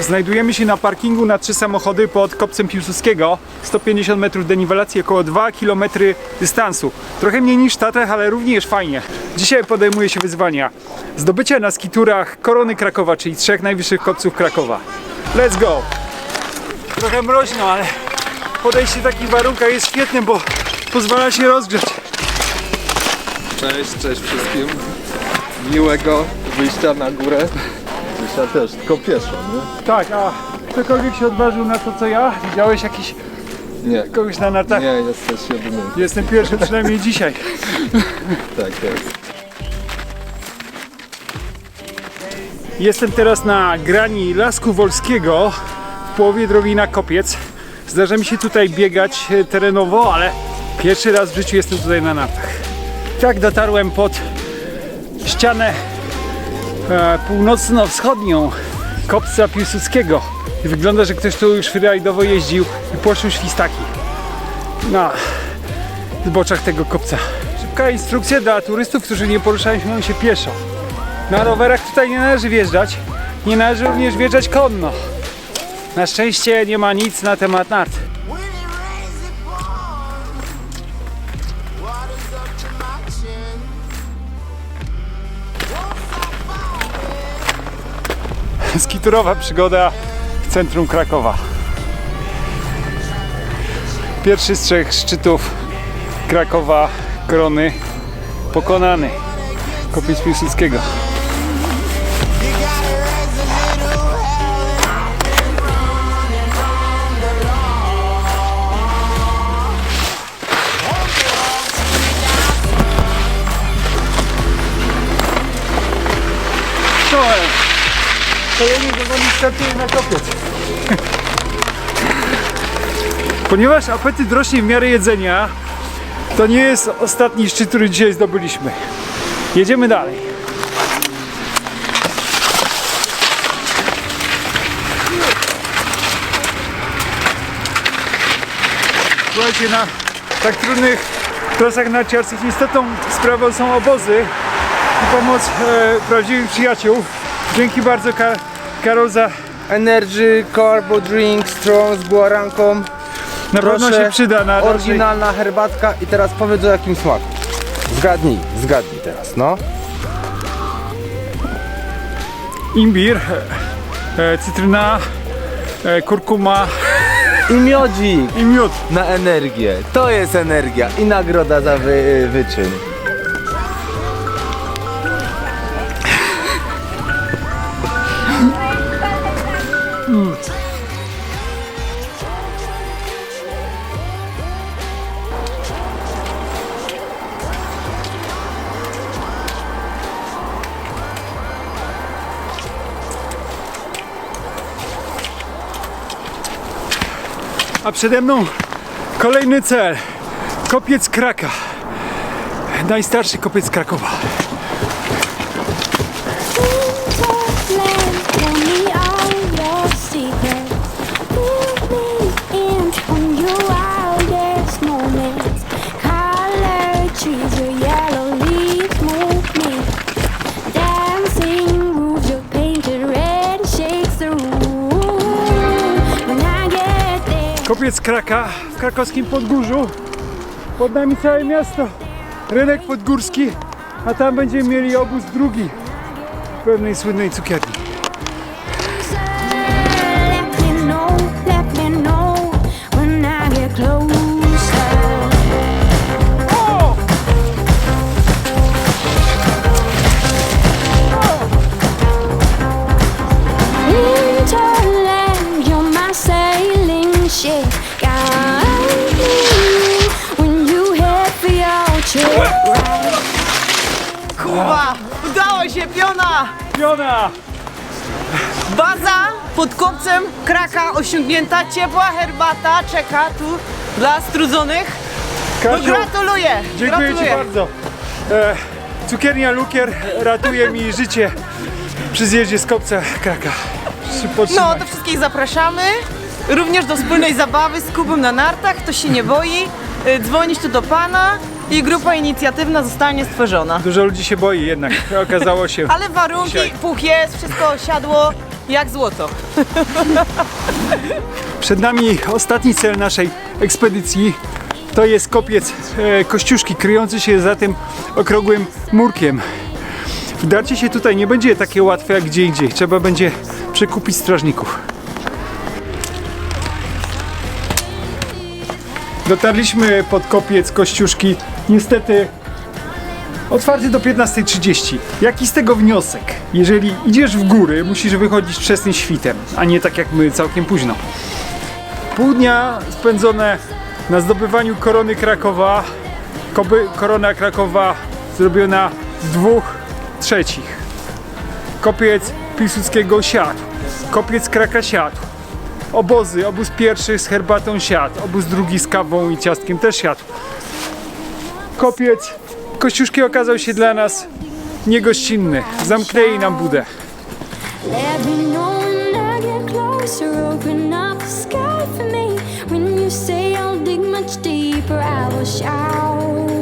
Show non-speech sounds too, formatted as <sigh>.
Znajdujemy się na parkingu na trzy samochody pod kopcem Piłsudskiego. 150 metrów deniwelacji, około 2 km dystansu. Trochę mniej niż w Tatrach, ale również fajnie. Dzisiaj podejmuję się wyzwania. Zdobycia na skiturach korony Krakowa, czyli trzech najwyższych kopców Krakowa. Let's go! Trochę mroźno, ale podejście w takich warunkach jest świetne, bo pozwala się rozgrzać. Cześć, cześć wszystkim. Miłego wyjścia na górę. Wyjścia też, tylko pieszo, nie? Tak, a ktokolwiek się odważył na to co ja? Widziałeś jakiś Nie, kogoś na nartach? nie jesteś jedyny. Jestem pierwszy przynajmniej dzisiaj. <laughs> Tak jest. Jestem teraz na grani Lasku Wolskiego w połowie drogi na Kopiec. Zdarza mi się tutaj biegać e, terenowo, ale pierwszy raz w życiu jestem tutaj na nartach. Tak dotarłem pod ścianę północno-wschodnią Kopca Piłsudskiego. I wygląda, że ktoś tu już freeridowo jeździł i płoszył świstaki na zboczach tego kopca. Szybka instrukcja dla turystów, którzy nie poruszają się pieszo. Na rowerach tutaj nie należy wjeżdżać. Nie należy również wjeżdżać konno. Na szczęście nie ma nic na temat nart. <laughs> Skiturowa przygoda w centrum Krakowa. Pierwszy z trzech szczytów Krakowa Korony pokonany. Kopiec Piłsudskiego. Czołem! Kolejny zawodnik startuje na kopiec. Ponieważ apetyt rośnie w miarę jedzenia, to nie jest ostatni szczyt, który dzisiaj zdobyliśmy. Jedziemy dalej. Słuchajcie, na tak trudnych trasach narciarskich niestetą sprawą są obozy i pomoc e, prawdziwych przyjaciół. Dzięki bardzo Ka- Karol za Energy, Carbo Drink, Strong z guaranką. na pewno Proszę, się przyda na. Oryginalna herbatka i teraz powiedz o jakim smaku. Zgadnij, zgadnij teraz, no. imbir, e, e, cytryna, e, kurkuma I miodzik i miód. na energię. To jest energia i nagroda za wy, wyczyn. A przede mną kolejny cel. Kopiec Kraka. Najstarszy kopiec Krakowa. Kopiec Kraka w krakowskim Podgórzu. Pod nami całe miasto. Rynek Podgórski. A tam będziemy mieli obóz drugi w pewnej słynnej cukierni. Kuba! Udało się, piona! Piona! Baza pod kopcem kraka osiągnięta, ciepła herbata czeka tu dla strudzonych. No Kasiu, gratuluję! dziękuję Ci gratuluję. bardzo. E, cukiernia Lukier ratuje mi życie przy zjeździe z kopca Kraka. No, to wszystkich zapraszamy. Również do wspólnej zabawy z Kubą na nartach, kto się nie boi. y, Dzwonić tu do pana i grupa inicjatywna zostanie stworzona. Dużo ludzi się boi jednak, okazało się. <laughs> Ale warunki, Dzisiaj. puch jest, wszystko siadło. jak złoto. <laughs> Przed nami ostatni cel naszej ekspedycji. To jest kopiec e, Kościuszki, kryjący się za tym okrągłym murkiem. Wdarcie się tutaj nie będzie takie łatwe jak gdzie indziej. Trzeba będzie przekupić strażników. Dotarliśmy pod kopiec Kościuszki. Niestety otwarty do 15.30. Jaki z tego wniosek? Jeżeli idziesz w góry, musisz wychodzić wczesnym świtem, a nie tak jak my całkiem późno. Pół dnia spędzone na zdobywaniu korony Krakowa. Koby, korona Krakowa zrobiona w dwóch trzecich. Kopiec Piłsudskiego siadł. Kopiec Kraka siadł. Obozy, obóz pierwszy z herbatą siadł. Obóz drugi z kawą i ciastkiem też siadł. Kopiec Kościuszki okazał się dla nas niegościnny. Zamknęli nam budę. When you say I'll dig much deeper, I will shine.